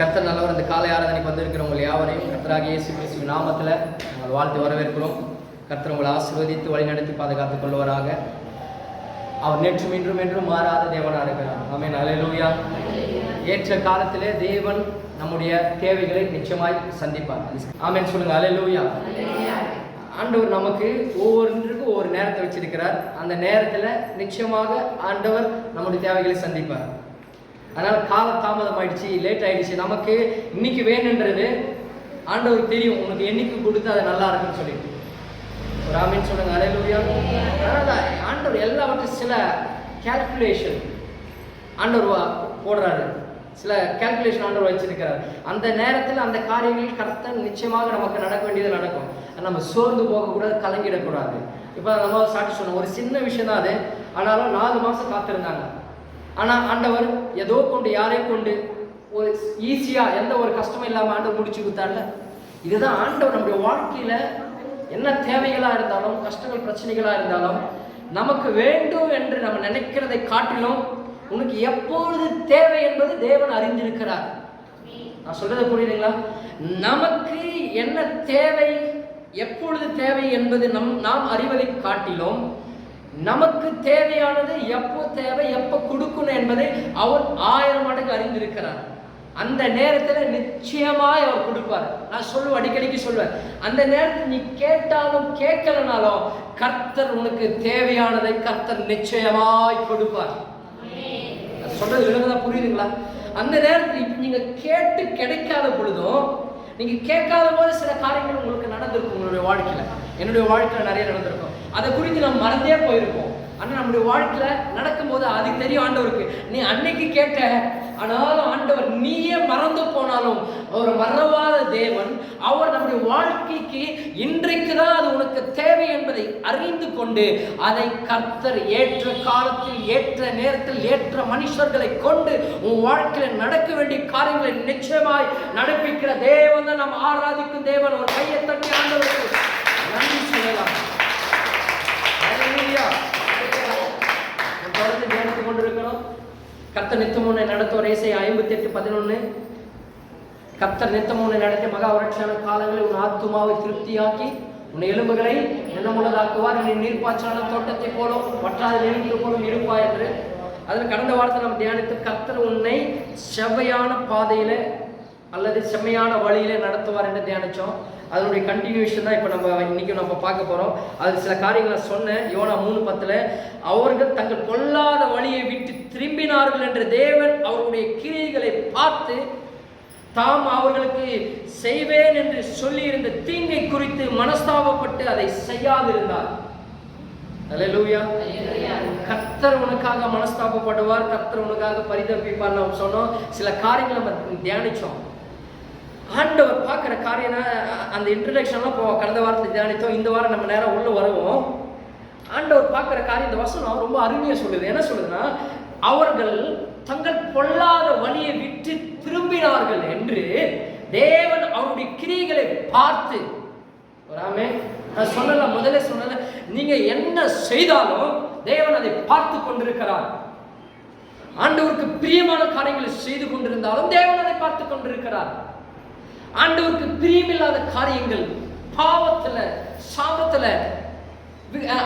கர்த்தர் நல்லவர் இந்த காலை ஆராதனைக்கு வந்திருக்கிறவங்க யாவரையும் கர்த்தராக இயேசு கிறிஸ்துவின் நாமத்தில் நாங்கள் வாழ்த்து வரவேற்கிறோம். கர்த்தர் உங்களை ஆசீர்வதித்து வழிநடத்தி பாதுகாத்துக் கொள்வராக அவர் நேற்றும் இன்றும் என்றும் மாறாத தேவனாக இருக்கிறார். ஆமே அல்லேலூயா ஏற்ற காலத்திலே தேவன் நம்முடைய தேவைகளை நிச்சயமாய் சந்திப்பார். ஆமேன்னு சொல்லுங்க. அலையலூயா ஆண்டவர் நமக்கு ஒவ்வொன்றுக்கும் ஒவ்வொரு நேரத்தை வச்சிருக்கிறார். அந்த நேரத்தில் நிச்சயமாக ஆண்டவர் நம்முடைய தேவைகளை சந்திப்பார். அதனால் கால தாமதம் ஆயிடுச்சு லேட் ஆயிடுச்சு. நமக்கு இன்னைக்கு வேணுன்றது ஆண்டவருக்கு தெரியும். உனக்கு என்னைக்கு கொடுத்து அது நல்லா இருக்குன்னு சொல்லிட்டு. ஒரு ஆமீன் சொல்லுங்க. அலையிலுயா அதனால் ஆண்டவர் எல்லாவற்றையும் சில கேல்குலேஷன் ஆண்டவர் வா- போடுறாரு. சில கால்குலேஷன் ஆண்டவர் வச்சிருக்கிறார். அந்த நேரத்தில் அந்த காரியங்கள் கரெக்டாக நிச்சயமாக நமக்கு நடக்க வேண்டியது நடக்கும். அது நம்ம சோர்ந்து போகக்கூடாது கலங்கிடக்கூடாது. இப்போ நம்ம சாட்சி சொன்னோம் ஒரு சின்ன விஷயம் தான் அது. ஆனாலும் நாலு மாதம் காத்திருந்தாங்க. ஆனால் ஆண்டவர் ஏதோ கொண்டு யாரையும் கொண்டு ஒரு ஈஸியாக எந்த ஒரு கஷ்டமும் இல்லாமல் ஆண்டவர் முடிச்சு கொடுத்தார்ல? இதுதான் ஆண்டவர் நம்முடைய வாழ்க்கையில் என்ன தேவைகளாக இருந்தாலும் கஷ்டங்கள் பிரச்சனைகளாக இருந்தாலும் நமக்கு வேண்டும் என்று நம்ம நினைக்கிறதை காட்டிலும் உனக்கு எப்பொழுது தேவை என்பது தேவன் அறிந்திருக்கிறார். நான் சொல்றதை புரியுதுங்களா? நமக்கு என்ன தேவை எப்பொழுது தேவை என்பது நம் நாம் அறிவதை காட்டிலும் நமக்கு தேவையானது எப்போ தேவை எப்போ கொடுக்கணும் என்பதை அவர் ஆயிரம் மடங்கு அறிந்திருக்கிறார். அந்த நேரத்தில் நிச்சயமாய் அவர் கொடுப்பார். நான் சொல்லுவேன் அடிக்கடிக்கு சொல்லுவேன். அந்த நேரத்தில் நீ கேட்டாலும் கேட்கலனாலும் கர்த்தர் உனக்கு தேவையானதை கர்த்தர் நிச்சயமாய் கொடுப்பார். சொல்றது விழுந்ததா புரியுதுங்களா? அந்த நேரத்தில் நீங்கள் நீங்க கேட்டு கிடைக்காத பொழுதும் நீங்க கேட்காத போது சில காரியங்கள் உங்களுக்கு நடந்திருக்கும் உங்களுடைய வாழ்க்கையில. என்னுடைய வாழ்க்கையில நிறைய நடந்திருக்கும். அதை குறித்து நம்ம மறந்தே போயிருப்போம். ஆனால் நம்முடைய வாழ்க்கையில் நடக்கும்போது அது தெரியும் ஆண்டவருக்கு. நீ அன்னைக்கு கேட்ட ஆனாலும் ஆண்டவர் நீயே மறந்து போனாலும் அவர் மறவாத தேவன் அவர் நம்முடைய வாழ்க்கைக்கு இன்றைக்கு தான் அது உனக்கு தேவை என்பதை அறிந்து கொண்டு அதை கர்த்தர் ஏற்ற காலத்தில் ஏற்ற நேரத்தில் ஏற்ற மனுஷர்களை கொண்டு உன் வாழ்க்கையில் நடக்க வேண்டிய காரியங்களை நிச்சயமாய் நடப்பிக்கிற தேவன் தான். நாம் ஆராதிக்கும் தேவன். ஒரு கையை தட்டி ஆண்டவருக்கு நன்றி சொல்லலாம். நாம் தொடர்ந்து தியானித்துக் கொண்டிருக்கிறோம். கர்த்தர் நித்தம் உன்னை நடத்தும் ரேசை ஐம்பத்தி எட்டு பதினொன்று கத்தர் நித்தம் உன்னை நடத்தி மகா வறட்சியான காலங்களில் உன் ஆத்துமாவை திருப்தியாக்கி உன் எலும்புகளை எண்ணமுள்ளதாக்குவார். நீ நீர்ப்பாய்ச்சலான தோட்டத்தை போலும் வற்றாத நெருங்கிய போலும் இருப்பா என்று. அதில் கடந்த வாரத்தை நாம் தியானித்து கர்த்தர் உன்னை செவ்வையான பாதையில் அல்லது செம்மையான வழியில் நடத்துவார் என்று தியானிச்சோம். அதனுடைய கண்டினியூஷன் தான் இப்போ நம்ம இன்றைக்கும் நம்ம பார்க்க போகிறோம் அது சில காரியங்களை சொன்னேன் யோனா மூணு பத்தில் அவர்கள் தங்கள் பொல்லாத வழியை விட்டு திரும்பினார்கள் என்று தேவன் அவருடைய கிரியைகளை பார்த்து தாம் அவர்களுக்கு செய்வேன் என்று சொல்லியிருந்த தீங்கை குறித்து மனஸ்தாபப்பட்டு அதை செய்யாதிருந்தார். அல்லேலூயா கர்த்தர் உனக்காக மனஸ்தாபப்படுவார் கர்த்தர் உனக்காக பரிதவிப்பார் நாம் சொன்னோம். சில காரியங்களை நம்ம தியானிச்சோம். ஆண்டவர் பார்க்குற காரியம்னா அந்த இன்ட்ரடக்ஷன்லாம் இப்போ கடந்த வாரத்தில் தியானித்தோம். இந்த வாரம் நம்ம நேரம் உள்ளே வருவோம். ஆண்டவர் பார்க்குற காரியம் இந்த வசனம் ரொம்ப அருமையாக சொல்லுது. என்ன சொல்லுதுன்னா அவர்கள் தங்கள் பொல்லாத வழியை விட்டு திரும்பினார்கள் என்று தேவன் அவருடைய கிரிகளை பார்த்து வராமே நான் சொல்லல முதல்ல சொன்னல நீங்க என்ன செய்தாலும் தேவன் அதை பார்த்து கொண்டிருக்கிறார். ஆண்டவருக்கு பிரியமான காரியங்களை செய்து கொண்டிருந்தாலும் தேவன் அதை பார்த்து கொண்டிருக்கிறார். ஆண்டவருக்கு பிரியமில்லாத காரியங்கள் பாவத்துல சாபத்துல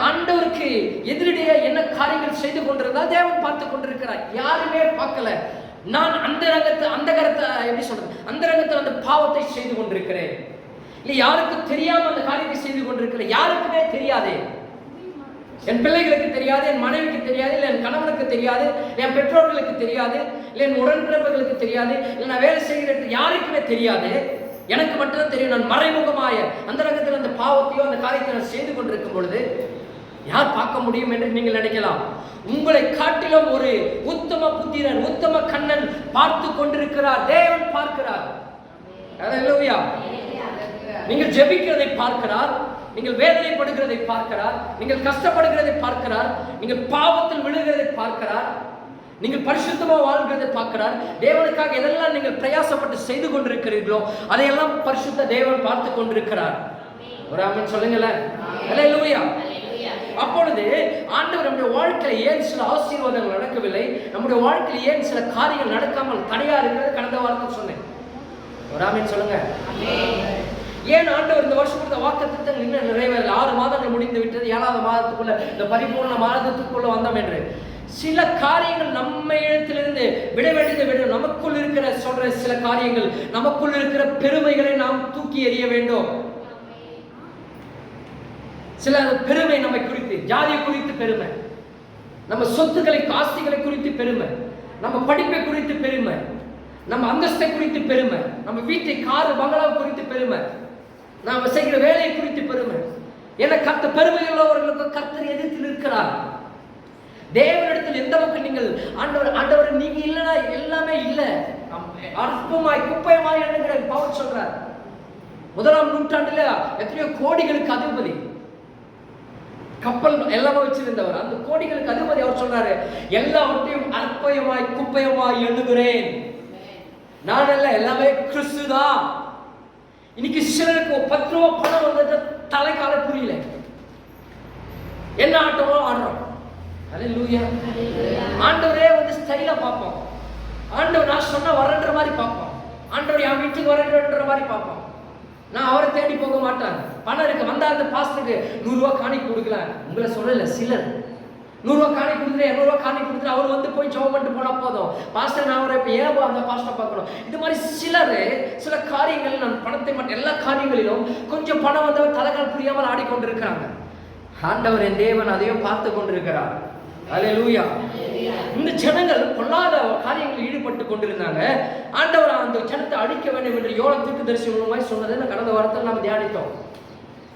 ஆண்டவருக்கு எதிரடியா என்ன காரியங்கள் செய்து கொண்டிருந்தா தேவன் பார்த்து கொண்டிருக்கிறார். யாருமே பார்க்கல. நான் அந்த ரங்கத்தை அந்த கரத்தை எப்படி சொல்றது? அந்த ரங்கத்தில் அந்த பாவத்தை செய்து கொண்டிருக்கிறேன். இல்லை யாருக்கும் தெரியாம அந்த காரியத்தை செய்து கொண்டிருக்கிறேன் யாருக்குமே தெரியாதே. என் பிள்ளைகளுக்கு தெரியாது என் மனைவிக்கு தெரியாது இல்லை என் கணவனுக்கு தெரியாது என் பெற்றோர்களுக்கு தெரியாது இல்லை என் உடன்பிறப்புகளுக்கு தெரியாது இல்லை நான் வேலை செய்கிற இடத்துல யாருக்குமே தெரியாது. எனக்கு மட்டும்தான் தெரியும் நான் மறைமுகமாய அந்த ரகத்தில் அந்த பாவத்தையோ அந்த காரியத்தை நான் செய்து கொண்டிருக்கும் பொழுது யார் பார்க்க முடியும் என்று நீங்கள் நினைக்கலாம். உங்களை காட்டிலும் ஒரு உத்தம புத்திரன் உத்தம கண்ணன் பார்த்து கொண்டிருக்கிறார். தேவன் பார்க்கிறார். நீங்கள் ஜெபிக்கிறதை பார்க்கிறார். நீங்கள் வேதனைப்படுகிறதை பார்க்கிறார் நீங்கள் கஷ்டப்படுகிறதை பார்க்கிறார் நீங்கள் பாவத்தில் விழுகிறதை பார்க்கிறார் நீங்கள் பரிசுத்தமா வாழ்கிறதை பார்க்கிறார். தேவனுக்காக எதெல்லாம் நீங்கள் பிரயாசப்பட்டு செய்து கொண்டிருக்கிறீர்களோ அதையெல்லாம் பரிசுத்த தேவன் பார்த்து கொண்டிருக்கிறார். ஒரு ஆமென் சொல்லுங்களேன். அல்லேலூயா அப்பொழுது ஆண்டவர் நம்முடைய வாழ்க்கையில ஏன் சில ஆசீர்வாதங்கள் நடக்கவில்லை? நம்முடைய வாழ்க்கையில் ஏன் சில காரியங்கள் நடக்காமல் தடையா இருக்கிறது? கடந்த வாரத்தில் சொன்னேன். ஒரு ஆமீன் சொல்லுங்க. ஏன் ஆண்டவர் இந்த வருஷம் கொடுத்த வாக்கு திட்டங்கள் இன்னும் நிறைவேறல? ஆறு மாதங்கள் முடிந்து விட்டது ஏழாவது மாதத்துக்குள்ள இந்த பரிபூர்ண மாதத்துக்குள்ள வந்தோம் என்று. சில காரியங்கள் நம்ம இடத்திலிருந்து விட வேண்டியது வேண்டும் நமக்குள் இருக்கிற சொல்ற சில காரியங்கள் நமக்குள் இருக்கிற பெருமைகளை நாம் தூக்கி எறிய வேண்டும். சில பெருமை நம்மை குறித்து ஜாதியை குறித்து பெருமை. நம்ம சொத்துக்களை காஸ்திகளை குறித்து பெருமை. நம்ம படிப்பை குறித்து பெருமை. நம்ம அந்தஸ்தை குறித்து பெருமை. நம்ம வீட்டை காரு பங்களா குறித்து பெருமை. நாம் செய்கிற வேலையை குறித்து பெருமை. என கத்த பெருமை உள்ளவர்களுக்கு கர்த்தர் எதிர்த்து நிற்கிறார். தேவனிடத்தில் எந்த அளவுக்கு நீங்கள் ஆண்டவர் ஆண்டவர் நீங்க இல்லைனா எல்லாமே இல்லை. அற்பமாய் குப்பையமாய் எண்ணுகிற பவுல் சொல்றார். முதலாம் நூற்றாண்டுல எத்தனையோ கோடிகளுக்கு அதிபதி. கப்பல் எல்லாமே வச்சிருந்தவர். அந்த கோடிகளுக்கு அதிபதி அவர் சொன்னாரு எல்லாவற்றையும் அற்பயமாய் குப்பயமாய் எண்ணுகிறேன். நான் அல்ல எல்லாமே கிறிஸ்து தான் இன்னைக்கு சிலருக்கு பத்து ரூபா பணம் வந்தது தலைக்கால புரியல. என்ன ஆட்டமோ ஆடுறோம். ஆண்டவரே வந்து ஸ்டைலா பார்ப்போம். ஆண்டவர் நான் சொன்னா வரன்ற மாதிரி பார்ப்போம். ஆண்டவர் என் வீட்டுக்கு வரன்ற மாதிரி பார்ப்போம். நான் அவரை தேடி போக மாட்டேன். பணம் இருக்கு. வந்தா அந்த பாஸ்டருக்கு நூறுரூவா காணிக்கு கொடுக்கலாம் உங்களை சொல்லல சிலர். நூறுரூவா காணி கொடுத்துரு இரநூறுவா காணி கொடுத்துரு அவர் வந்து போய் ஜெபம் பண்ணிட்டு போனால் போதும். பாஸ்டர் நான் அவரை இப்போ ஏன் அந்த பாஸ்டர் பார்க்கணும்? இது மாதிரி சிலர் சில காரியங்கள் நான் பணத்தை மட்டும் எல்லா காரியங்களிலும் கொஞ்சம் பணம் வந்தவர் தலைகால் புரியாமல் ஆடிக்கொண்டிருக்கிறாங்க. ஆண்டவர் என் தேவன் அதையும் பார்த்து கொண்டிருக்கிறார். அல்லேலூயா இந்த ஜனங்கள் பொல்லாத காரியங்களில் ஈடுபட்டு கொண்டிருந்தாங்க. ஆண்டவர் அந்த ஜனத்தை அழிக்க வேண்டும் என்று யோக தீர்க்க தரிசி மூலமாய் சொன்னதை நான் கடந்த வாரத்தில் நாம் தியானித்தோம்.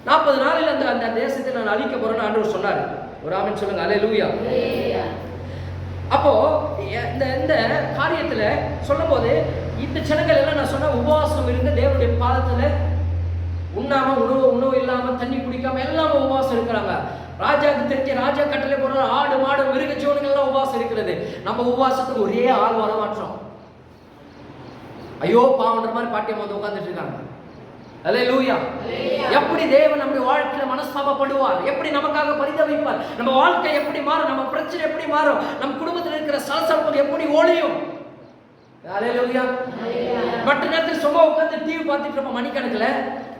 நாற்பது நாளில் அந்த அந்த தேசத்தை நான் அழிக்க போறேன்னு ஆண்டவர் சொன்னார். ஒரு ஆமென் சொல்லுங்க அல்லேலூயா அப்போ எ- இந்த இந்த காரியத்துல சொல்லும்போது இந்த ஜனங்கள் எல்லாம் நான் சொன்ன உபவாசம் இருந்து தேவனுடைய பாதத்துல உண்ணாம உணவு உணவு இல்லாம தண்ணி குடிக்காம எல்லாமே உபவாசம் இருக்கிறாங்க. ராஜாவுக்கு தெரிஞ்ச ராஜா கட்டளை போடுற ஆடு மாடு மிருக ஜீவனங்கள் எல்லாம் உபவாசம் இருக்கிறது. நம்ம உபவாசத்துக்கு ஒரே ஆள் வர மாற்றோம் ஐயோ பாவன்ற மாதிரி பாட்டியம் வந்து உட்கார்ந்துட்டு இருக்காங்க. அல்லேலூயா எப்படி தேவன் நம்முடைய வாழ்க்கையில மனஸ்தாபப்படுவார்? எப்படி நமக்காக பரிதவிப்பார்? நம்ம வாழ்க்கை எப்படி மாறும்? நம்ம பிரச்சனை எப்படி மாறும்? நம்ம குடும்பத்தில் இருக்கிற சலசலப்புகள் எப்படி அல்லேலூயா மற்ற நேரத்தில் சும்மா உட்காந்து டிவி பார்த்துட்டு இருப்போம் மணிக்கணக்கில்.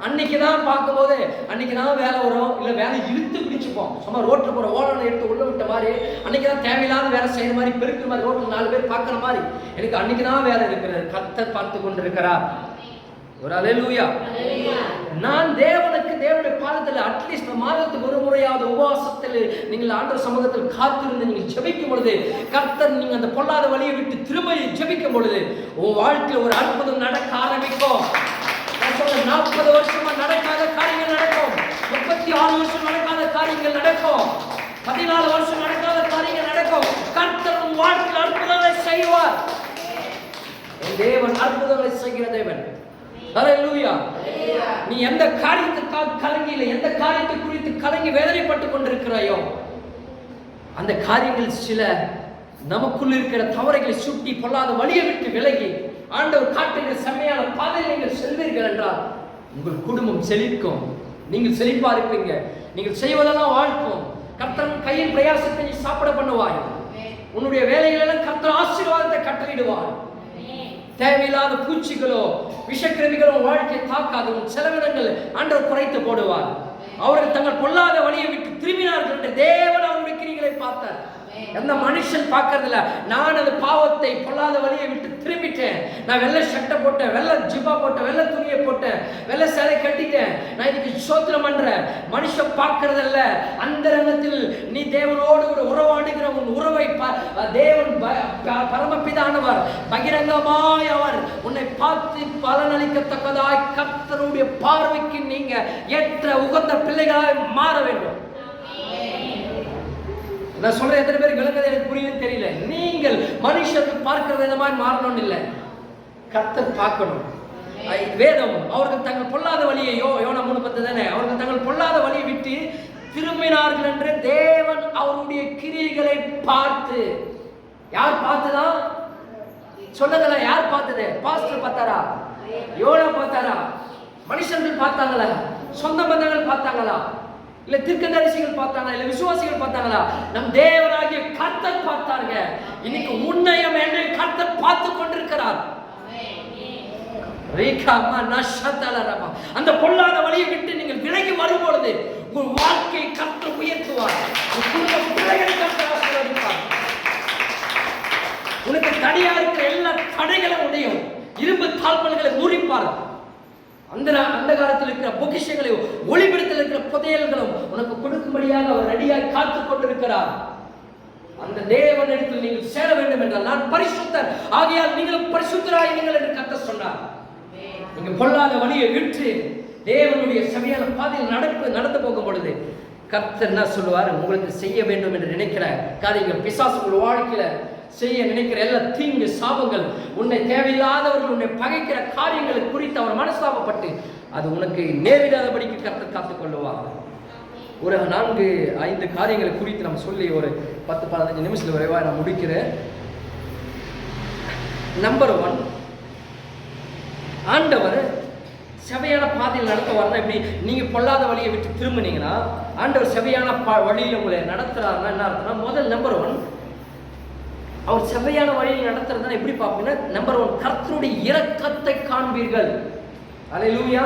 அன்னைக்கு தான் பார்க்கும்போது அன்னைக்கு தான் வேலை வரும். இல்லை வேலை இழுத்து பிடிச்சுப்போம். சும்மா ரோட்டில் போகிற ஓலனை எடுத்து உள்ள விட்ட மாதிரி அன்னைக்கு தான் தேவையில்லாத வேலை செய்யற மாதிரி பெருக்கிற மாதிரி ரோட்டில் நாலு பேர் பார்க்குற மாதிரி. எனக்கு அன்னைக்கு தான் வேலை இருக்கிறது. கர்த்தர் பார்த்து கொண்டிருக்கிறார். ஒரு அலையூயா நான் தேவனுக்கு தேவனுடைய பாதத்தில் அட்லீஸ்ட் மாதத்துக்கு ஒரு முறையாவது உபவாசத்தில் நீங்கள் ஆண்டவர் சமூகத்தில் காத்திருந்து நீங்கள் ஜெபிக்கும் பொழுது கர்த்தர் நீங்க அந்த பொல்லாத வழியை விட்டு திரும்ப ஜெபிக்கும் பொழுது உன் வாழ்க்கையில் ஒரு அற்புதம் நடக்க ஆரம்பிக்கும். நாற்பது வருஷமா நடக்காத காரியங்கள் நடக்கும். முப்பத்தி ஆறு வருஷம் நடக்காத காரியங்கள் நடக்கும். பதினாலு வருஷம் நடக்காத காரியங்கள் நடக்கும். கர்த்தர் உன் வாழ்க்கையில் அற்புதங்களை செய்வார். தேவன் அற்புதங்களை செய்கிற தேவன். நீ எந்த காரியத்துக்காக கலங்கி இல்லை எந்த காரியத்தை குறித்து கலங்கி வேதனைப்பட்டு கொண்டிருக்கிறாயோ அந்த காரியங்கள் சில நமக்குள் இருக்கிற தவறைகளை சுட்டி பொல்லாத வழியை விட்டு விலகி ஆண்டவர் காட்டுகிற செம்மையான பாதையில் நீங்கள் செல்வீர்கள் என்றால் உங்கள் குடும்பம் செழிக்கும். நீங்கள் செழிப்பா இருப்பீங்க. நீங்கள் செய்வதெல்லாம் வாழ்க்கும். கர்த்தன் கையின் பிரயாசத்தை நீ சாப்பிட பண்ணுவாய். உன்னுடைய வேலைகளெல்லாம் கர்த்தர் ஆசீர்வாதத்தை கட்டளையிடுவார். தேவையில்லாத பூச்சிகளோ விஷக்கிருமிகளோ வாழ்க்கை தாக்காது உன் செலவினங்கள் அன்றர் குறைத்து போடுவார். அவர்கள் தங்கள் பொல்லாத வழியை விட்டு திரும்பினார்கள் என்று தேவன் அவருடைய கிரிகளை பார்த்தார். எந்த மனுஷன் பார்க்கறதில்ல. நான் அந்த பாவத்தை பொல்லாத வழியை விட்டு திரும்பிட்டேன். நான் வெள்ளை சட்டை போட்டேன் வெள்ளை ஜிப்பா போட்டேன் வெள்ளை துணியை போட்டேன் வெள்ளை சேலை கட்டிட்டேன். நான் இதுக்கு சோத்திரம் பண்றேன். மனுஷன் பார்க்கறதில்ல. அந்த ரங்கத்தில் நீ தேவனோடு ஒரு உறவாடுகிற உன் உறவை தேவன் ப- ப- பரமபிதானவர் பகிரங்கமாய் அவர் உன்னை பார்த்து பலனளிக்கத்தக்கதாய் கர்த்தருடைய பார்வைக்கு நீங்க ஏற்ற உகந்த பிள்ளைகளாய் மாற வேண்டும். நான் சொல்கிறேன் எத்தனை பேர் விளங்குது எனக்கு புரியுதுன்னு தெரியல. நீங்கள் மனுஷர்கள் பார்க்கிற விதமாய் மாறணும்னு இல்லை. கத்தர் பார்க்கணும். வேதம். அவர்கள் தங்கள் பொல்லாத வழியை யோ யோனா மூணு பத்து தானே? அவர்கள் தங்கள் பொல்லாத வழியை விட்டு திரும்பினார்கள் என்று தேவன் அவருடைய கிரியைகளை பார்த்து. யார் பார்த்துதா? சொன்னதெல்லாம் யார் பார்த்தது? பாஸ்டர் பார்த்தாரா? யோனா பார்த்தாரா? மனுஷர்கள் பார்த்தாங்களா? சொந்த பந்தங்கள் பார்த்தாங்களா? இல்ல தீர்க்கதரிசிகள் பார்த்தாங்களா? இல்ல விசுவாசிகள் பார்த்தாங்களா? நம் தேவராகிய கர்த்தர் பார்த்தாங்க இன்னைக்கு உன்னையும் என்னை கர்த்தர் பார்த்து கொண்டிருக்கிறார். அந்த பொல்லாத வழியை விட்டு நீங்கள் விலகி வரும் பொழுது உங்கள் வாழ்க்கை கற்று உயர்த்துவார். உனக்கு தனியா இருக்கிற எல்லா தடைகளும் உடையும். இரும்பு தாழ்மல்களை முறிப்பார். அந்த அந்த காலத்தில் இருக்கிற பொக்கிஷங்களையும் ஒளிபெடுத்தில் இருக்கிற புதையல்களும் உனக்கு கொடுக்கும்படியாக அவர் ரெடியாக காத்து கொண்டிருக்கிறார். அந்த தேவன் இடத்தில் நீங்கள் சேர வேண்டும் என்றால் நான் பரிசுத்தர். ஆகையால் நீங்களும் பரிசுத்தராய் நீங்கள் என்று கத்த சொன்னார். நீங்க பொல்லாத வழியை விட்டு தேவனுடைய சரியான பாதையில் நடப்பு நடந்து போகும் பொழுது கர்த்தர் என்ன சொல்லுவார்? உங்களுக்கு செய்ய வேண்டும் என்று நினைக்கிற காரியங்கள் பிசாசு உங்கள் வாழ்க்கையில செய்ய நினைக்கிற எல்லா தீங்கு சாபங்கள் உன்னை தேவையில்லாதவர்கள் உன்னை பகைக்கிற காரியங்களை குறித்து அவர் மனஸ்தாபப்பட்டு அது உனக்கு நேரிடாதபடிக்கு கற்று காத்துக் கொள்ளுவார். ஒரு நான்கு ஐந்து காரியங்களை குறித்து நம்ம சொல்லி ஒரு பத்து பதினஞ்சு நிமிஷத்தில் விரைவாக நான் முடிக்கிறேன். நம்பர் ஒன் ஆண்டவர் செவையான பாதையில் நடத்துவாருன்னா இப்படி நீங்கள் பொல்லாத வழியை விட்டு திரும்பினீங்கன்னா ஆண்டவர் செவையான பா வழியில் உங்களை நடத்துகிறாருன்னா என்ன அர்த்தம்னா முதல் நம்பர் ஒன் அவர் செவ்வையான வழியில் நடத்துறதுனா எப்படி பார்ப்பீங்கன்னா நம்பர் ஒன் கர்த்தருடைய இரக்கத்தை காண்பீர்கள். அல்லேலூயா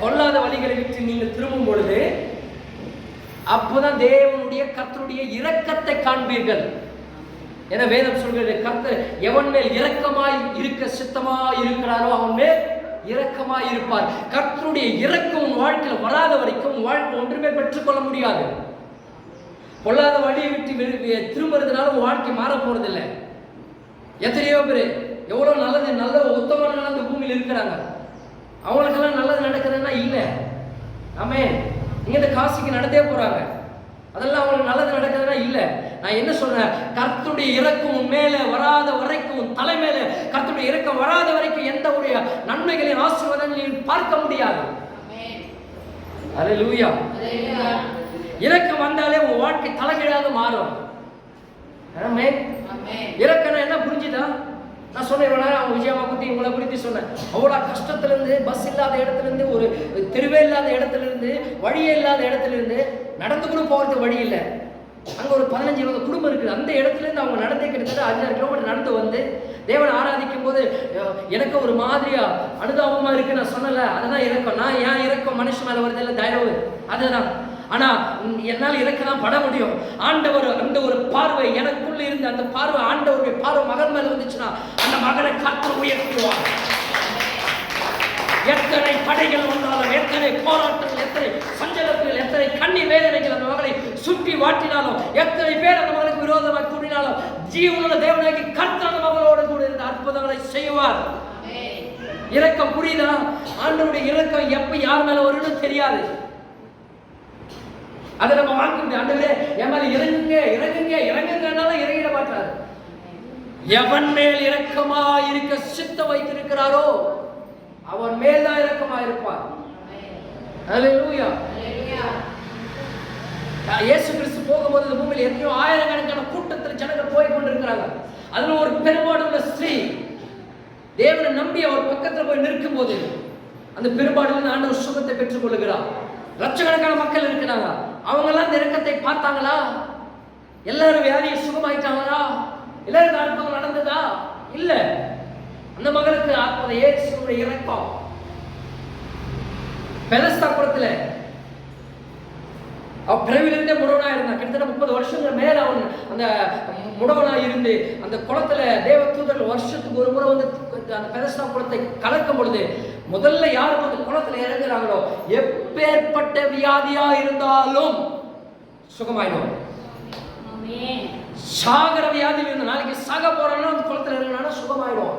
பொல்லாத வழிகளை விட்டு நீங்கள் திரும்பும் பொழுது அப்போதான் தேவனுடைய கர்த்தருடைய இரக்கத்தை காண்பீர்கள். என வேதம் சொல்கிறது கர்த்தர் எவன் மேல் இரக்கமாய் இருக்க சித்தமாக இருக்கிறாரோ அவன் மேல் இரக்கமாய் இருப்பார். கர்த்தருடைய இரக்கம் உன் வாழ்க்கையில் வராத வரைக்கும் வாழ்க்கை ஒன்றுமே பெற்றுக்கொள்ள முடியாது. பொல்லாத வழியை விட்டு திரும்புறதுனால உன் வாழ்க்கை மாற போறதில்லை. எத்தனையோ பேர் எவ்வளோ நல்லது நல்ல உத்தமர்கள் அந்த பூமியில் இருக்கிறாங்க. அவங்களுக்கெல்லாம் நல்லது நடக்குதுன்னா இல்லை. ஆமே இங்க இந்த காசிக்கு நடந்தே போறாங்க. அதெல்லாம் அவங்களுக்கு நல்லது நடக்குதுன்னா இல்லை. நான் என்ன சொல்றேன்? கர்த்தருடைய இறக்கம் மேல வராத வரைக்கும் தலை மேல கர்த்தருடைய இறக்கம் வராத வரைக்கும் எந்த உடைய நன்மைகளையும் ஆசீர்வாதங்களையும் பார்க்க முடியாது. அல்லேலூயா இறக்கம் வந்தாலே உன் வாழ்க்கை தலைகீழாக மாறும். இறக்கம்னா என்ன? புரிஞ்சுதா? நான் சொன்னேன் இவ்வளவு நேரம் அவங்க விஜயம்மா பத்தி உங்களை குறித்து சொன்னேன். அவ்வளோ கஷ்டத்துல இருந்து பஸ் இல்லாத இடத்துல இருந்து ஒரு தெருவே இல்லாத இடத்துல இருந்து வழியே இல்லாத இடத்துல இருந்து நடந்து கூட போகிறதுக்கு வழி இல்லை. அங்க ஒரு பதினஞ்சு இருபது குடும்பம் இருக்குது. அந்த இடத்துல இருந்து அவங்க நடந்தே கிட்டத்தட்ட அஞ்சாறு கிலோமீட்டர் நடந்து வந்து தேவனை ஆராதிக்கும் போது எனக்கு ஒரு மாதிரியா அனுதாபமா இருக்கு. நான் சொன்னல அதுதான் இறக்கம். நான் ஏன் இறக்கம்? மனுஷன் மேல வருது இல்லை தயவு? அதுதான். ஆனா உம், என்னால் இறக்க தான் பட முடியும்? ஆண்டவர் அந்த ஒரு பார்வை எனக்குள்ள இருந்த அந்த பார்வை ஆண்டவருடைய பார்வை மகன் மேல வந்துச்சுன்னா அந்த மகனை காத்து உயர்த்துவார். எத்தனை படைகள் வந்தாலும் எத்தனை போராட்டங்கள் எத்தனை சஞ்சலங்கள் எத்தனை கண்ணீர் வேதனைகள் அந்த மகளை சுற்றி வாட்டினாலும் எத்தனை பேர் அந்த மகளுக்கு விரோதமாக கூடினாலும் ஜீவனுள்ள தேவனாகி கர்த்தர் அந்த மகளோடு கூட இருந்த அற்புதங்களை செய்வார். இரக்கம் புரியுதா? ஆண்டவருடைய இரக்கம் எப்ப யார் மேல வரும்னு தெரியாது. அதை நம்ம வாங்க முடியும் ஆண்டவரே என் மேல இறங்குங்க இறங்குங்க இறங்குங்கனாலும் இறங்கிட மாட்டாரு. எவன் மேல் இரக்கமா இருக்க சித்த வைத்திருக்கிறாரோ அவன் மேல் தான் இரக்கமா அல்லேலூயா இயேசு கிறிஸ்து போகும்போது இந்த பூமியில் எத்தனையோ ஆயிரக்கணக்கான கூட்டத்தில் ஜனங்கள் போய் கொண்டிருக்கிறாங்க. அதுல ஒரு பெரும்பாடு உள்ள ஸ்திரீ தேவனை நம்பி அவர் பக்கத்துல போய் நிற்கும் போது அந்த பெரும்பாடுல ஆண்டவர் சுகத்தை பெற்றுக் கொள்ளுகிறார் லட்சக்கணக்கான மக்கள் இருக்கிறாங்க. அவங்கெல்லாம் எல்லாம் பார்த்தாங்களா? எல்லாரும் வியாதியை சுகமாயிட்டாங்களா? எல்லாருக்கும் அற்புதம் நடந்ததா? இல்ல. அந்த மகளுக்கு அற்புத இயேசுடைய இறக்கம் பெலஸ்தாபுரத்தில் அவ பிறவிலிருந்தே முடவனா இருந்தான். கிட்டத்தட்ட முப்பது வருஷங்கள் மேல அவன் அந்த முடவனா இருந்து அந்த குளத்துல தேவ தூதர்கள் வருஷத்துக்கு ஒரு முறை வந்து அந்த பெதஸ்தா குளத்தை கலக்கும் பொழுது முதல்ல யாரும் அந்த குளத்துல இறங்குறாங்களோ எப்பேற்பட்ட வியாதியா இருந்தாலும் சுகமாயிடும். சாகர வியாதியில் இருந்த நாளைக்கு சாக போறானோ அந்த குளத்துல இறங்கினா சுகமாயிடும்.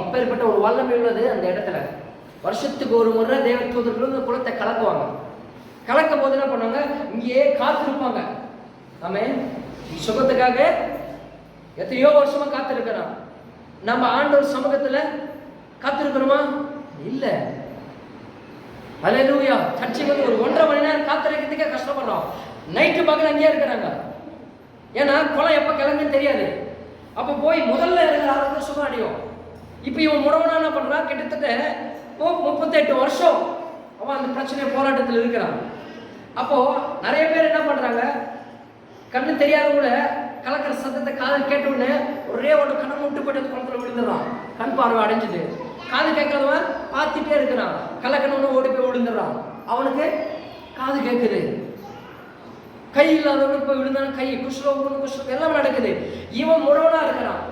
அப்பேற்பட்ட ஒரு வல்லமை உள்ளது அந்த இடத்துல. வருஷத்துக்கு ஒரு முறை தேவ தூதர்கள் அந்த குளத்தை கலக்குவாங்க. கலக்கும் போது என்ன பண்ணுவாங்க? இங்கேயே காத்திருப்பாங்க. ஆமே சுகத்துக்காக எத்தனையோ வருஷமா காத்திருக்கிறான் நம்ம ஆண்டவர் சமூகத்துல காத்திருக்கிறோமா? இல்லை. அலையலூயா சர்ச்சைக்கு வந்து ஒரு ஒன்றரை மணி நேரம் காத்திருக்கிறதுக்கே கஷ்டப்படுறோம். நைட்டு பகல் அங்கேயே இருக்கிறாங்க. ஏன்னா குளம் எப்போ கிளம்புன்னு தெரியாது. அப்போ போய் முதல்ல இருக்கிற ஆளுக்கு சுகம் அடையும் இப்போ இவன் முடவனா என்ன பண்ணுறான் கிட்டத்தட்ட முப்பத்தெட்டு வருஷம் அவன் அந்த பிரச்சனை போராட்டத்தில் இருக்கிறான். அப்போது நிறைய பேர் என்ன பண்ணுறாங்க கண்ணு தெரியாத கூட கலக்கிற சத்தத்தை காதல் கேட்ட உடனே ஒரே ஒரு கண்ணை முட்டு போட்டு குளத்தில் குளத்துல விழுந்துடுறான். கண் பார்வை அடைஞ்சிது. காது கேட்காதவன் பார்த்துட்டே இருக்கிறான். கலக்கணும்னு ஓடி போய் விழுந்துடுறான். அவனுக்கு காது கேட்குது. கை இல்லாதவனுக்கு போய் விழுந்தாலும் கை குஷ்ரோகம் குஷ்ரோகம் எல்லாம் நடக்குது. இவன் முறவனா இருக்கிறான்.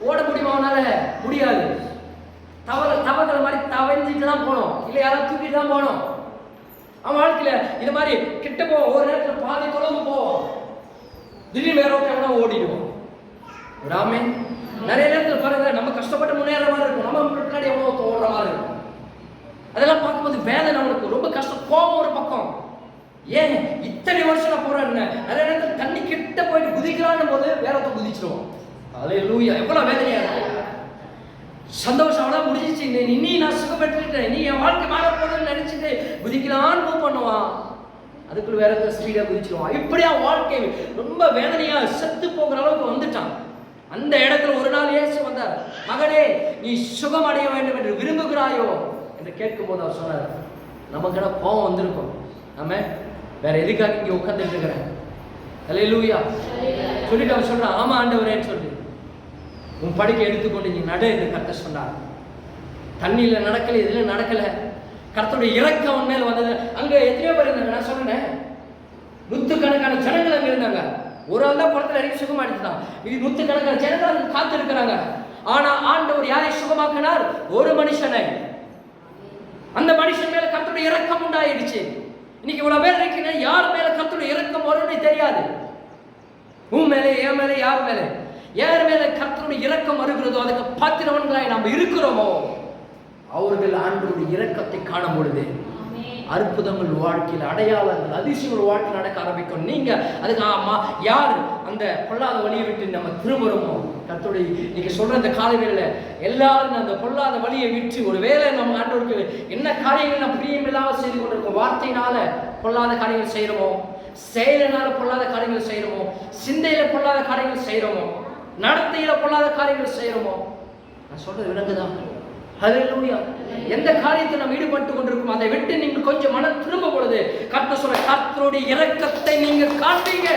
ஓட முடியுமா அவனால்? முடியாது. தவற தவக்கிற மாதிரி தவஞ்சிட்டு தான் போனோம். இல்லை யாராவது தூக்கிட்டு தான் போனோம். அவன் வாழ்க்கையில் இது மாதிரி கிட்ட போவோம் ஒரு நேரத்தில் பாதி தொலைவு போவோம் திடீர்னு வேற ஒருத்தவங்க ஓடிடுவோம் ராமே நிறைய நேரத்தில் பாருங்க நம்ம கஷ்டப்பட்டு முன்னேற மாதிரி இருக்கும். நம்ம பின்னாடி எவ்வளோ ஓடுற மாதிரி இருக்கும். அதெல்லாம் பார்க்கும்போது வேதனை அவனுக்கு ரொம்ப கஷ்டம். கோபம் ஒரு பக்கம். ஏன்? இத்தனை வருஷம் நான் போறேன் நிறைய நேரத்தில் தண்ணி கிட்ட போயிட்டு குதிக்கலான்னு போது வேற ஒருத்தன் குதிச்சிருவோம். அதே லூயா எவ்வளோ வேதனையா சந்தோஷம் அவ்வளோ முடிஞ்சிச்சு. நீ நான் நான் சுகப்பட்டுட்டேன் நீ என் வாழ்க்கை மாற போதுன்னு நினைச்சிட்டு குதிக்கலான்னு மூவ் பண்ணுவான். அதுக்குள்ள வேற ஸ்பீடாக குதிச்சிருவான். இப்படியா வாழ்க்கை ரொம்ப வேதனையா செத்து போகிற அளவுக்கு வந்துட்டான். அந்த இடத்துல ஒரு நாள் இயேசு வந்தார். மகனே நீ சுகம் அடைய வேண்டும் என்று விரும்புகிறாயோ? என்று கேட்கும்போது அவர் சொன்னார் நமக்கு கோபம் வந்திருக்கும். நம்ம வேற எதுக்காக இங்கே உட்காந்துட்டு இருக்கிறேன்? அல்ல லூயா சொல்லிட்டு அவன் சொல்கிறான் ஆமா ஆண்டவரேன்னு சொல்லி. உன் படுக்கை எடுத்துக்கொண்டு நீ நடு என்று கத்த சொன்னார். தண்ணியில் நடக்கலை இதுல நடக்கலை. கர்த்தருடைய இறக்கம் அவன் வந்தது. அங்கே எத்தனையோ பேர் இருந்தாங்க. நான் சொன்னேன் நூற்றுக்கணக்கான ஜனங்கள் அங்கே இருந்தாங்க. ஒரு ஆள் தான் குளத்தில் இறங்கி சுகம் அடிச்சுதான் இது நூத்துக்கணக்கான ஜனங்கள் அங்க காத்து இருக்கிறாங்க ஆனா ஆண்டவர் யாரை சுகமாக்கினார்? ஒரு மனுஷனை. அந்த மனுஷன் மேல கத்துடைய இறக்கம் உண்டாயிடுச்சு. இன்னைக்கு இவ்வளவு பேர் இருக்கீங்க யார் மேல கத்துடைய இறக்கம் வரும்னு தெரியாது. உன் மேலே என் மேலே யார் மேலே? யார் மேலே கத்தனுடைய இரக்கம் வருகிறதோ அதுக்கு பாத்திரவன்களாய் நாம் இருக்கிறோமோ? அவர்கள் ஆண்டவருடைய இரக்கத்தை காணும் பொழுது அற்புதங்கள் வாழ்க்கையில் அடையாளங்கள் அதிசயங்கள் வாழ்க்கையில் நடக்க ஆரம்பிக்கும். நீங்க அதுக்கு ஆமா யார் அந்த பொல்லாத வழியை விட்டு நம்ம திரும்புறோமோ? கர்த்தருடைய நீங்க சொல்ற அந்த காலை வேளையில எல்லாரும் அந்த பொல்லாத வழியை விட்டு ஒரு வேளை நம்ம ஆண்டோருக்கு என்ன காரியங்கள் நம்ம பிரியமில்லாம செய்து கொண்டிருக்கோம் வார்த்தையினால பொல்லாத காரியங்கள் செய்யறோமோ செயலினால பொல்லாத காரியங்கள் செய்யறோமோ சிந்தையில பொல்லாத காரியங்கள் செய்யறோமோ நடத்தையில பொல்லாத காரியங்கள் செய்யறோமோ நான் சொல்கிறது விலங்குதான் ஹalleluya எந்த காரியத்தை நாம் ஈடுபட்டு கொண்டிருக்கும் அதை விட்டு நீங்க கொஞ்சம் மனம் திரும்ப பொழுது கர்த்த சொல்ல கர்த்தருடைய இறக்கத்தை நீங்க காண்பீங்க.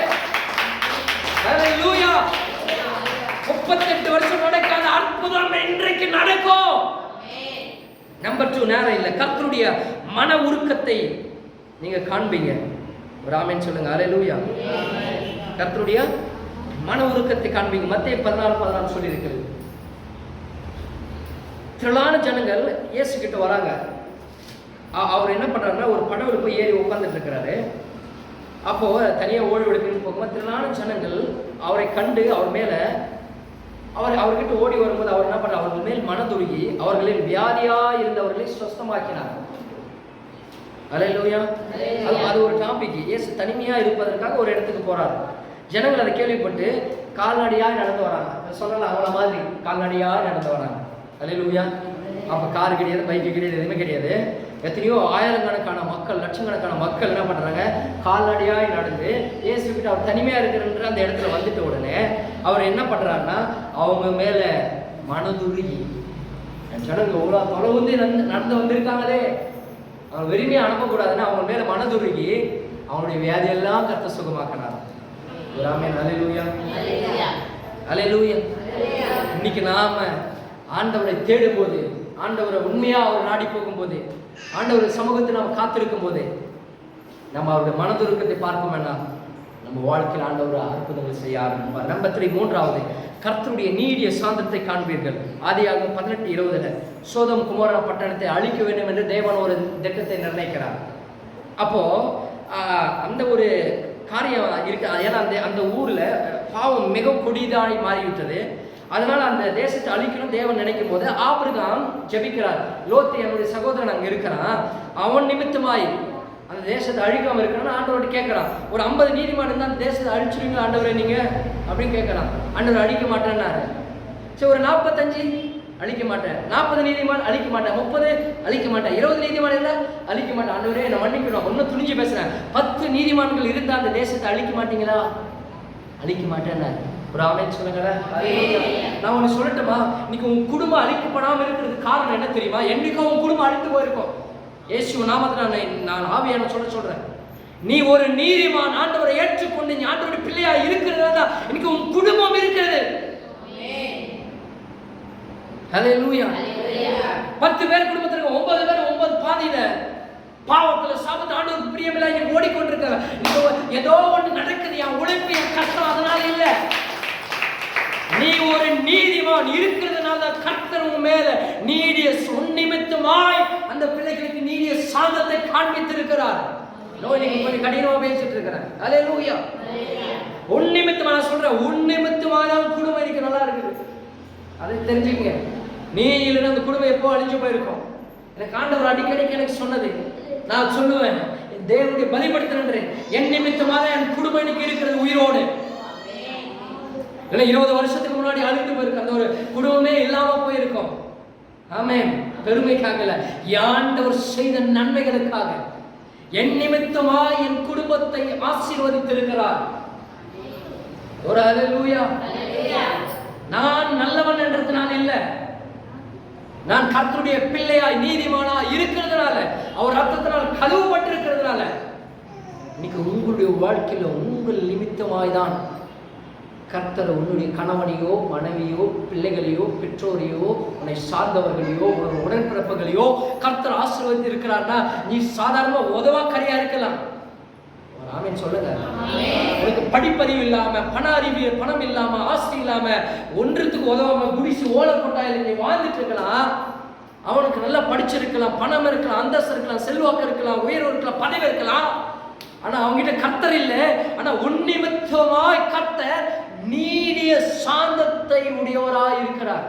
ஹalleluya முப்பத்தெட்டு வருஷம் நடக்காத அற்புதம் இன்றைக்கு நடக்கும். நம்பர் டூ நேரம் இல்லை. கர்த்தருடைய மன உருக்கத்தை நீங்க காண்பீங்க. ஒரு ஆமென் சொல்லுங்க. லூயா கர்த்தருடைய மன உருக்கத்தை காண்பீங்க. மத்திய பதினாலு பதினாலு சொல்லியிருக்கிறது. திரளான ஜனங்கள் இயேசு கிட்ட வராங்க அவர் என்ன பண்றாருன்னா ஒரு படகுல போய் ஏறி உட்கார்ந்துட்டு இருக்கிறாரு. அப்போ தனியா ஓடி எடுக்கணும்னு போகும்போது திரளான ஜனங்கள் அவரை கண்டு அவர் மேல அவர் அவர்கிட்ட ஓடி வரும்போது அவர் என்ன பண்றார் அவர்கள் மேல் மனதுருகி அவர்களின் வியாதியா இருந்தவர்களை சுஸ்தமாக்கினார் அலையிலோயா அது அது ஒரு டாபிக் இயேசு தனிமையா இருப்பதற்காக ஒரு இடத்துக்கு போறாரு. ஜனங்கள் அதை கேள்விப்பட்டு கால்நடையா நடந்து வராங்க. சொல்லலாம் அவங்கள மாதிரி கால்நடையா நடந்து வராங்க. அலையிலூயா அப்ப கார் கிடையாது பைக்கு கிடையாது எதுவுமே கிடையாது. எத்தனையோ ஆயிரக்கணக்கான மக்கள் லட்சக்கணக்கான மக்கள் என்ன பண்றாங்க? கால்நடையாய் நடந்து கிட்ட அவர் தனிமையா இருக்கிறன்ற அந்த இடத்துல வந்துட்ட உடனே அவர் என்ன பண்றாருன்னா அவங்க மேல மனதுருகி ஜனங்க இவ்வளோ தொலைவு வந்து நடந்து வந்திருக்காங்களே. அவங்க வெறுமையை அனுப்பக்கூடாதுன்னு அவங்க மேல மனதுருகி அவனுடைய வியாதியெல்லாம் கத்த சுகமாக்கினார். ஒரு ஆமென். அலையிலூயா அலையிலூயா இன்னைக்கு நாம ஆண்டவரை தேடும்போது ஆண்டவரை உண்மையாக அவர் நாடி போகும்போது ஆண்டவர் சமூகத்தை நாம் காத்திருக்கும் போது நம்ம அவருடைய மனதுருக்கத்தை பார்க்கும் வேண்டாம் நம்ம வாழ்க்கையில் ஆண்டவர் அற்புதங்கள் செய்ய ஆரம்பிப்பார். நம்பர் த்ரீ மூன்றாவது கர்த்தருடைய நீடிய சாந்தத்தை காண்பீர்கள். ஆதியாக பதினெட்டு இருபதுல சோதம் குமார பட்டணத்தை அழிக்க வேண்டும் என்று தேவன் ஒரு திட்டத்தை நிர்ணயிக்கிறார். அப்போ அந்த ஒரு காரியம் இருக்கு. ஏன்னா அந்த அந்த ஊரில் பாவம் மிக கொடிதாய் மாறிவிட்டது. அதனால் அந்த தேசத்தை அழிக்கணும் தேவன் நினைக்கும் போது ஆபிரகாம் ஜபிக்கிறார். லோத்து என்னுடைய சகோதரன் அங்கே இருக்கிறான். அவன் நிமித்தமாய் அந்த தேசத்தை அழிக்காம இருக்கணும்னு ஆண்டவர்கிட்ட கேட்குறான். ஒரு ஐம்பது நீதிமான் இருந்தால் அந்த தேசத்தை அழிச்சிருவீங்க ஆண்டவரே நீங்கள் அப்படின்னு கேட்குறான். ஆண்டவர் அழிக்க மாட்டேன்னாரு. சரி ஒரு நாற்பத்தஞ்சு அழிக்க மாட்டேன். நாற்பது நீதிமான் அழிக்க மாட்டேன். முப்பது அழிக்க மாட்டேன். இருபது நீதிமான் இருந்தால் அழிக்க மாட்டேன். ஆண்டவரே நான் மன்னிக்கணும். ஒன்றும் துணிஞ்சு பேசுகிறேன் பத்து நீதிமான்கள் இருந்தால் அந்த தேசத்தை அழிக்க மாட்டீங்களா? அழிக்க மாட்டேன்னாரு. ஒரு ஆமென் சொல்லுங்களேன் நான் ஒன்று சொல்லட்டுமா? இன்னைக்கு உன் குடும்பம் அழிக்கப்படாம இருக்கிறதுக்கு காரணம் என்ன தெரியுமா? என்னைக்கும் உன் குடும்பம் அழித்து போயிருக்கும். ஏசு நாமத்தை நான் நான் ஆவியான சொல்ல சொல்றேன். நீ ஒரு நீதிமான் ஆண்டவரை ஏற்றுக்கொண்டு நீ ஆண்டவருடைய பிள்ளையா இருக்கிறதா இன்னைக்கு உன் குடும்பம் இருக்கிறது. ஹalleluya பத்து பேர் குடும்பத்தில் ஒன்பது பேர் ஒன்பது பாதியில பாவத்துல சாபத்து ஆண்டவருக்கு பிரியமில்லை நீ ஓடிக்கொண்டிருக்க ஏதோ ஒன்று நடக்குது. என் உழைப்பு என் கஷ்டம் அதனால இல்லை. நீ ஒரு நீதிமான் இருக்கிறதுனால கர்த்தர் உன் மேல நீடிய சொன்னிமித்தமாய் அந்த பிள்ளைகளுக்கு நீடிய சாந்தத்தை காண்பித்திருக்கிறார். நோ கொஞ்சம் கடினமா பேசிட்டு இருக்கிறேன். ஹalleluya. உன் நிமித்தமா நான் சொல்றேன் உன் நிமித்தமா தான் குடும்பம் இன்னைக்கு நல்லா இருக்குது. அதை தெரிஞ்சுங்க நீ இல்லைன்னா அந்த குடும்பம் எப்போ அழிஞ்சு போயிருக்கும்? எனக்கு ஆண்டவர் அடிக்கடிக்கு எனக்கு சொன்னது. நான் சொல்லுவேன் தேவனுடைய பலிப்படுத்தினேன் என் நிமித்தமாக என் குடும்பம் இன்னைக்கு இருக்கிறது உயிரோடு. இல்லை இருபது வருஷத்துக்கு முன்னாடி அழிந்து போயிருக்கு. அந்த ஒரு குடும்பமே இல்லாம போயிருக்கும். ஆமென். பெருமைக்காகல ஆண்டவர் செய்த நன்மைகளுக்காக என் நிமித்தமா என் குடும்பத்தை ஆசீர்வதித்திருக்கிறார். ஒரு அல்லேலூயா நான் நல்லவன் என்றதுனால இல்ல. நான் கர்த்தருடைய பிள்ளையாய் நீதிமானா இருக்கிறதுனால அவர் ரத்தத்தினால் கழுவப்பட்டிருக்கிறதுனால இன்னைக்கு உங்களுடைய வாழ்க்கையில உங்கள் நிமித்தமாய் தான் கர்த்தர் உன்னுடைய கணவனையோ மனைவியோ பிள்ளைகளையோ பெற்றோரையோ உன்னை சார்ந்தவர்களையோ உன் உடன்பிறப்புகளையோ கர்த்தர் ஆசீர்வதித்து இருக்கிறார்னா நீ சாதாரண உதவாக்கரையா இருக்கலாம். ஆமென் சொல்லுங்க. உனக்கு படிப்பறிவு இல்லாம பண அறிவு பணம் இல்லாம ஆசை இல்லாம ஒன்றுத்துக்கு உதவாம குடிசு ஓலை கொண்டாயில் நீ வாழ்ந்துட்டு இருக்கலாம். அவனுக்கு நல்லா படிச்சிருக்கலாம் பணம் இருக்கலாம் அந்தஸ்து இருக்கலாம் செல்வாக்கு இருக்கலாம் உயர்வு இருக்கலாம் பதவி இருக்கலாம். ஆனா அவங்ககிட்ட கர்த்தர் இல்லை. ஆனா உன்னிமித்தமாய் கர்த்தர் நீடிய சாந்தத்தை உடையவராய் இருக்கிறார்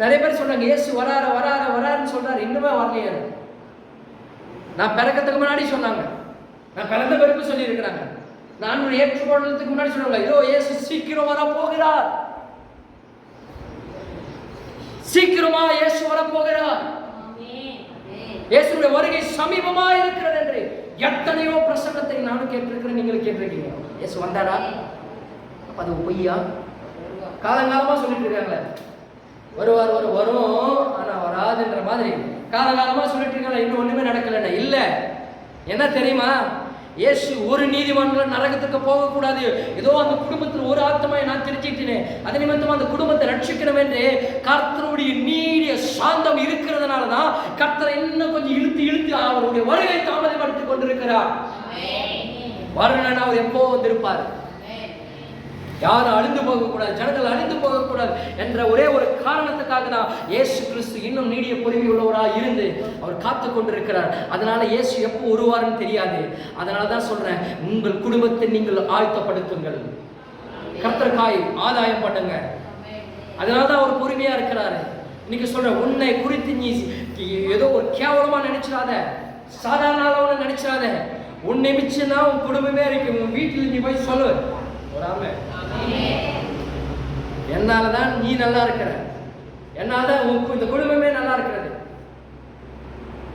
நிறைய பேர் சொன்னாங்க இயேசு வரார வரார வராருன்னு சொல்றாரு. இன்னுமே வரலையே. நான் பிறக்கிறதுக்கு முன்னாடி சொன்னாங்க. நான் பிறந்த பிறகு சொல்லி இருக்கிறாங்க நான் ஏற்றுக்கொள்றதுக்கு முன்னாடி சொன்னாங்க இதோ இயேசு சீக்கிரம் வர போகிறார் சீக்கிரமா இயேசு வர போகிறார் இயேசுடைய வருகை சமீபமா இருக்கிறது என்று எத்தனையோ பிரசங்கத்தை நானும் கேட்டிருக்கிறேன் நீங்கள் கேட்டிருக்கீங்க. இயேசு வந்தாரா அப்போ அது பொய்யா? காலங்காலமாக சொல்லிட்டு இருக்காங்களே. வருவார் வரும் வரும் ஆனால் வராதுன்ற மாதிரி. காலங்காலமாக சொல்லிட்டு இருக்காங்க இன்னும் ஒன்றுமே நடக்கலைன்னா இல்லை. என்ன தெரியுமா? ஏசு ஒரு நீதிமன்றம் நரகத்துக்கு போகக்கூடாது. ஏதோ அந்த குடும்பத்தில் ஒரு ஆத்மாவை நான் தெரிஞ்சுக்கிட்டேன் அது நிமித்தம் அந்த குடும்பத்தை ரட்சிக்கணும் என்று கர்த்தருடைய நீடிய சாந்தம் இருக்கிறதுனால தான் கர்த்தரை இன்னும் கொஞ்சம் இழுத்து இழுத்து அவருடைய வருகை தாமதப்படுத்திக் கொண்டிருக்கிறார். வரணும்னா அவர் எப்போ வந்திருப்பார்? யாரும் அழிந்து போகக்கூடாது ஜனங்கள் அழிந்து போகக்கூடாது என்ற ஒரே ஒரு காரணத்துக்காக தான் இயேசு கிறிஸ்து இன்னும் நீடிய பொறுமை உள்ளவராக இருந்து அவர் காத்து கொண்டிருக்கிறார். அதனால இயேசு எப்போ வருவாருன்னு தெரியாது. அதனால தான் சொல்றேன் உங்கள் குடும்பத்தை நீங்கள் ஆழ்த்தப்படுத்துங்கள் கர்த்தர்காய் ஆதாயம் பண்ணுங்க. அதனால தான் அவர் பொறுமையா இருக்கிறாரு. இன்னைக்கு சொல்றேன் உன்னை குறித்து நீ ஏதோ ஒரு கேவலமா நினைச்சிடாத. சாதாரண அளவுல நினைச்சிடாத உன்னை மிச்சம்னா உன் குடும்பமே இருக்கு உன் வீட்டில் நீ போய் சொல்லு. வராம. என்னால தான் நீ நல்லா இருக்கிற. என்னால தான் உன் இந்த குடும்பமே நல்லா இருக்கிறது.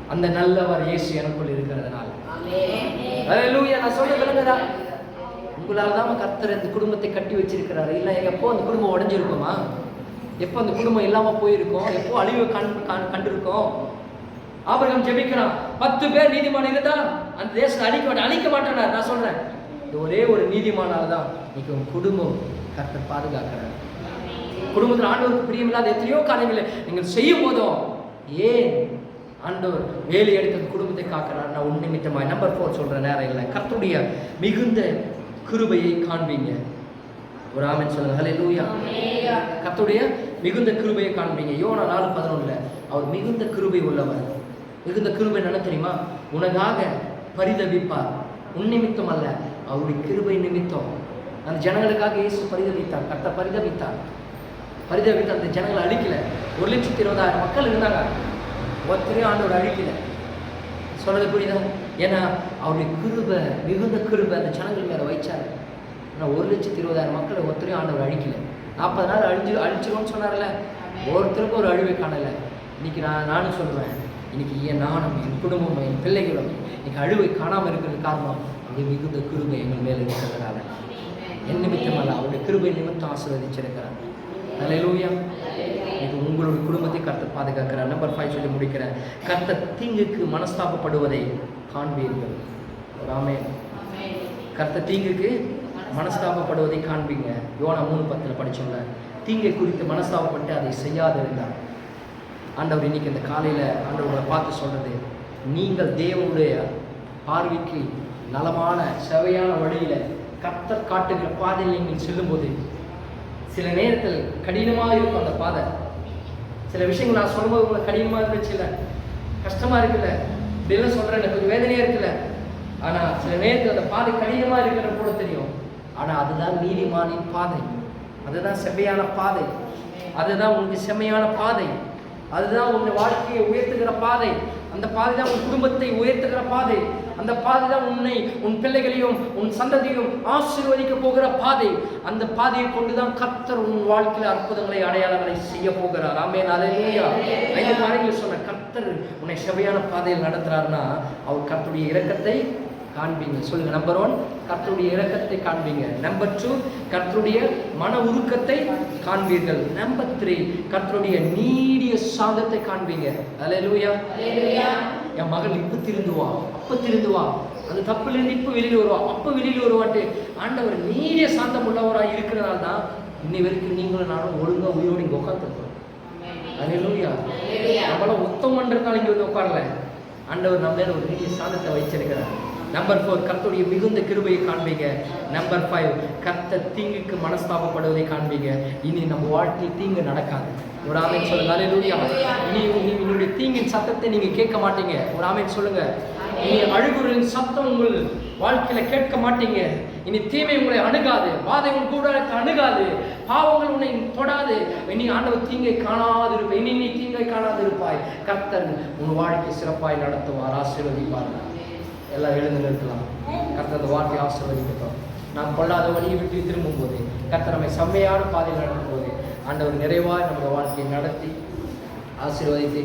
அந்த நல்லவர் இயேசு எனக்குள் இருக்கிறதுனால. நான் சொல்றது விளங்குதா உங்களால தான் கர்த்தர் இந்த குடும்பத்தை கட்டி வச்சிருக்கிறாரு. இல்ல எப்போ அந்த குடும்பம் உடைஞ்சிருக்குமா? எப்போ அந்த குடும்பம் இல்லாம போயிருக்கும்? எப்போ அழிவு கண்- கண்டிருக்கும்? ஆபிரகாம் ஜெபிக்கிறான். பத்து பேர் நீதிமான் இருந்தா அந்த தேசத்தை அழிக்க மாட்டேன் அழிக்க மாட்டேனார். நான் சொல்றேன். இந்த ஒரே ஒரு நீதிமானால தான் இன்னைக்கு உங்க குடும்பம் கர்த்தர் பாதுகாக்கிறார். குடும்பத்தில் ஆண்டவருக்கு பிரியமில்லாத எத்தனையோ காரியங்களை நீங்கள் செய்யும் போதும் ஏன் ஆண்டவர் வேலை எடுத்து அந்த குடும்பத்தை காக்கிறார்? நான் உன் நிமித்தமாய் நம்பர் ஃபோர் சொல்ற நேரம் இல்லை கர்த்தருடைய மிகுந்த கிருபையை காண்பீங்க. ஒரு ஆமென் சொல்லுங்க. ஹலே லூயா கர்த்தருடைய மிகுந்த கிருபையை காண்பீங்க. யோனா நாலு பதினொன்றுல அவர் மிகுந்த கிருபை உள்ளவர். மிகுந்த கிருபை என்ன தெரியுமா? உனக்காக பரிதவிப்பார் உன் நிமித்தம் அல்ல அவருடைய கிருபை நிமித்தம். அந்த ஜனங்களுக்காக இயேசு பரிதவித்தார் கர்த்த பரிதவித்தார் பரிதவித்து அந்த ஜனங்களை அழிக்கல. ஒரு லட்சத்தி இருபதாயிரம் மக்கள் இருந்தாங்க. ஒருத்தரையும் ஆண்டவர் அழிக்கல. சொல்றது புரியுதா? ஏன்னா அவருடைய கிருபை மிகுந்த கிருபை அந்த ஜனங்கள் மேல வைச்சாரு. ஆனால் ஒரு லட்சத்தி இருபதாயிரம் மக்களை ஒருத்தரையும் ஆண்டவர் அழிக்கல. நாற்பது நாள் அழிஞ்சு அழிச்சிருவோம்னு சொன்னார்ல. ஒருத்தருக்கும் ஒரு அழிவை காணல. இன்னைக்கு நான் நானும் சொல்றேன். இன்னைக்கு என் நானும் என் குடும்பமும் என் பிள்ளைகளும் இன்னைக்கு அழுவை காணாமல் இருக்கிறது காரணம் அவருடைய மிகுந்த கிருபை எங்கள் மேலே இருக்கிறதுனால. என் நிமித்தம் அல்ல அவருடைய கிருபை நிமித்தம் ஆசீர்வதிச்சிருக்கிறார். அல்லேலூயா இன்னைக்கு உங்களுடைய குடும்பத்தை கர்த்தர் பாதுகாக்கிறார். நம்பர் ஃபைவ் சொல்லி முடிக்கிறேன். கர்த்தர் தீங்குக்கு மனஸ்தாபப்படுவதை காண்பீர்கள். ராமே கர்த்தர் தீங்குக்கு மனஸ்தாபப்படுவதை காண்பீங்க. யோனா மூணு பத்தில் படித்தோம்ல தீங்கை குறித்து மனஸ்தாபப்பட்டு அதை செய்யாதிருந்தார். ஆண்டவர் இன்னைக்கு இந்த காலையில் ஆண்டவரை பார்த்து சொல்கிறது நீங்கள் தேவனுடைய பார்வைக்கு நலமான செவையான வழியில் கத்தர் காட்டுகிற பாதையில் நீங்கள் செல்லும்போது சில நேரத்தில் கடினமாக இருக்கும் அந்த பாதை. சில விஷயங்கள் நான் சொல்லும்போது உங்களுக்கு கடினமாக இருந்துச்சு இல்லை கஷ்டமாக இருக்குல்ல இப்படிலாம் சொல்கிறேன் எனக்கு கொஞ்சம் வேதனையாக இருக்குல்ல. ஆனால் சில நேரத்தில் அந்த பாதை கடினமாக இருக்கிற கூட தெரியும். ஆனால் அதுதான் நீதிமானின் பாதை. அதுதான் செவ்வையான பாதை. அதுதான் உங்களுக்கு செம்மையான பாதை. அதுதான் உன் வாழ்க்கையை உயர்த்துகிற பாதை. அந்த பாதை தான் உன் குடும்பத்தை உயர்த்துகிற பாதை. அந்த பாதை தான் உன்னை உன் பிள்ளைகளையும் உன் சந்ததியும் ஆசீர்வதிக்க போகிற பாதை. அந்த பாதையை கொண்டுதான் கர்த்தர் உன் வாழ்க்கையில் அற்புதங்களை அடையாளங்களை செய்ய போகிறார். ஐந்து காரியங்கள் சொன்ன கர்த்தர் உன்னை செவையான பாதையில் நடத்துறாருன்னா அவர் கர்த்தருடைய இறக்கத்தை காண்பீங்க. சொல்லுங்க நம்பர் ஒன் கர்த்தருடைய இரக்கத்தை காண்பீங்க. நம்பர் டூ கர்த்தருடைய மன உருக்கத்தை காண்பீர்கள். நம்பர் த்ரீ கர்த்தருடைய நீடிய சாந்தத்தை காண்பீங்க. அலையலூயா என் மகள் இப்ப திருந்துவா அப்ப திருந்துவா. அது தப்புலேருந்து இப்ப வெளியில் வருவா அப்ப வெளியில் வருவான்ட்டு. ஆண்டவர் நீடிய சாந்தம் உள்ளவராக இருக்கிறனால தான் இன்னை வரைக்கும் நீங்களும் நானும் ஒழுங்கா உயிரோடு இங்கே உட்காந்துருக்கோம் அலையலூயா நம்மளாம் உத்தம் பண்றதுனால இங்க வந்து உட்காரல ஆண்டவர் நம்ம ஒரு நீடிய சாந்தத்தை வச்சிருக்கிறார் நம்பர் ஃபோர் கர்த்தருடைய மிகுந்த கிருபையை காண்பீங்க. நம்பர் ஃபைவ் கர்த்த தீங்குக்கு மனஸ்தாபப்படுவதை காண்பீங்க. இனி நம்ம வாழ்க்கையில் தீங்கு நடக்காது. ஒரு ஆமைன்னு சொல்லுங்க. அல்லேலூயா இனி இனி என்னுடைய தீங்கின் சத்தத்தை நீங்க கேட்க மாட்டீங்க. ஒரு ஆமைன்னு சொல்லுங்க. இனி அழுகுறின் சத்தம் உங்கள் வாழ்க்கையில கேட்க மாட்டீங்க. இனி தீமை உங்களை அணுகாது. பாதை உன் கூட அணுகாது. பாவங்கள் உன்னை தொடாது. இனி ஆண்டவர் தீங்கை காணாது இருப்பாய் இனி நீ தீங்கை காணாது இருப்பாய் கர்த்தர் உன் வாழ்க்கை சிறப்பாய் நடத்துவார். ஆசீர்வதிப்பார்கள் எல்லாம் எழுந்து நிறுத்தலாம். கர்த்தர் அந்த வார்த்தையை ஆசீர்வதிக்கட்டும். நாம் கொள்ளாத வழியை விட்டு திரும்பும் போது கர்த்தர் நம்மை செம்மையான பாதையில் நடக்கும் போது ஆண்டவர் நிறைவாக நம்முடைய வாழ்க்கையை நடத்தி ஆசீர்வதித்து